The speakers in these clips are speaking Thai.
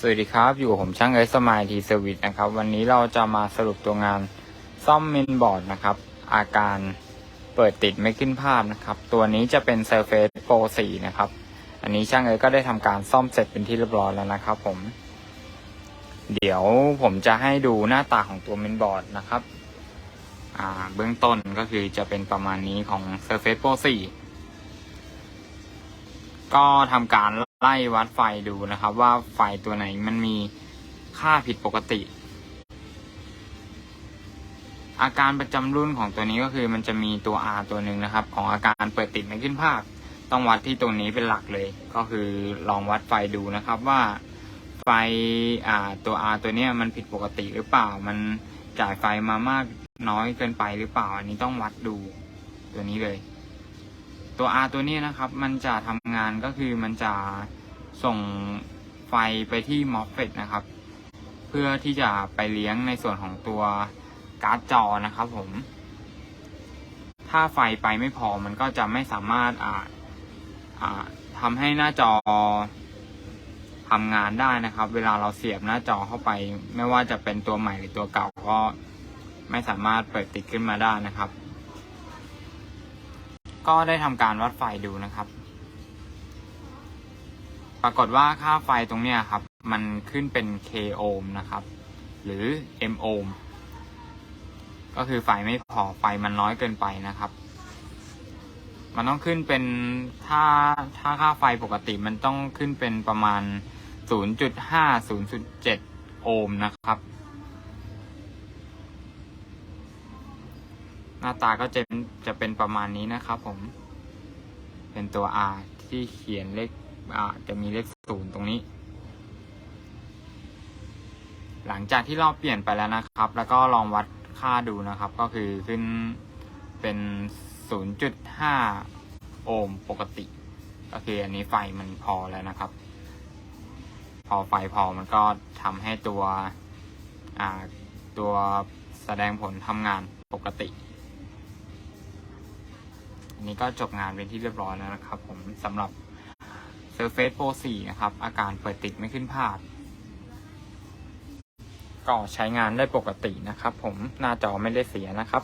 สวัสดีครับ อยู่ผมช่างเอสมายทีเซอร์วิสนะครับ วันนี้เราจะมาสรุปตัวงานซ่อมเมนบอร์ดนะครับ อาการเปิดติดไม่ขึ้นภาพนะครับ ตัวนี้จะเป็น Surface Pro 4 นะครับ อันนี้ช่างเอ๋ก็ได้ทำการซ่อมเสร็จเป็นที่เรียบร้อยแล้วนะครับผม เดี๋ยวผมจะให้ดูหน้าตาของตัวเมนบอร์ดนะครับ อ่า เบื้องต้นก็คือจะเป็นประมาณนี้ของ Surface Pro 4 ก็ทำการ ไล่วัดไฟดูนะครับ ว่าไฟตัวไหนมันมีค่าผิดปกติ อาการประจำรุ่นของตัวนี้ก็คือมันจะมีตัว R ตัวหนึ่งนะครับ ของอาการเปิดติดไม่ขึ้นภาพต้องวัดที่ตรงนี้เป็นหลักเลย ก็คือลองวัดไฟดูนะครับว่าไฟอ่าตัว R ตัวนี้มันผิดปกติหรือเปล่า มันจ่ายไฟมามากน้อยเกินไปหรือเปล่า อันนี้ต้องวัดดูตัวนี้เลย ตัว R ตัวนี้นะครับ มันจะทำงานก็คือมันจะส่งไฟไปที่ MOSFET นะครับ เพื่อที่จะไปเลี้ยงในส่วนของตัวการ์ดจอนะครับผม ถ้าไฟไปไม่พอมันก็จะไม่สามารถอ่าอ่าทำให้หน้าจอทำงานได้นะครับ เวลาเราเสียบหน้าจอเข้าไป ไม่ว่าจะเป็นตัวใหม่หรือตัวเก่าก็ไม่สามารถเปิดติดขึ้นมาได้นะครับ ก็ได้ทำการวัดไฟดูนะครับ ปรากฏว่าค่าไฟตรงเนี้ยครับ มันขึ้นเป็น k โอห์มนะครับ หรือ m โอห์มก็คือไฟไม่พอไฟมันน้อยเกินไปนะครับ มันต้องขึ้นเป็นถ้าถ้าค่าไฟปกติมันต้องขึ้นเป็นประมาณ 0.5 0.7 โอห์มนะครับ หน้าตาก็จะจะเป็นประมาณนี้นะครับผม เป็นตัว R ที่เขียนเลขจะมีเลขศูนย์ตรงนี้ หลังจากที่เราเปลี่ยนไปแล้วนะครับ แล้วก็ลองวัดค่าดูนะครับ ก็คือขึ้นเป็น 0.5 โอห์มปกติ ก็คืออันนี้ไฟมันพอแล้วนะครับ พอไฟพอมันก็ทำให้ตัวตัวแสดงผลทำงานปกติ อันนี้ก็จบงานเป็นที่เรียบร้อยแล้วนะครับ ผมสำหรับ Surface Pro 4 นะครับ อาการเปิดติดไม่ขึ้นภาพก็ใช้งานได้ปกตินะครับ ผมหน้าจอไม่ได้เสียนะครับ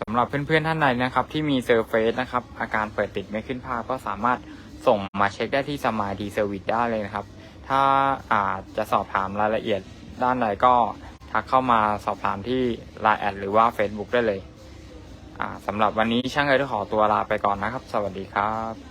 สำหรับเพื่อนๆท่านใดนะครับ ที่มี Surface นะครับ อาการเปิดติดไม่ขึ้นภาพก็สามารถส่งมาเช็คได้ที่สมาดีเซอร์วิสได้เลยนะครับ ถ้าอาจจะสอบถามรายละเอียดด้านใดก็ทักเข้ามาสอบถามที่ Line แอดหรือว่า Facebook ได้เลย สำหรับวันนี้ช่างเอ๋ยขอตัวลาไปก่อนนะครับ สวัสดีครับ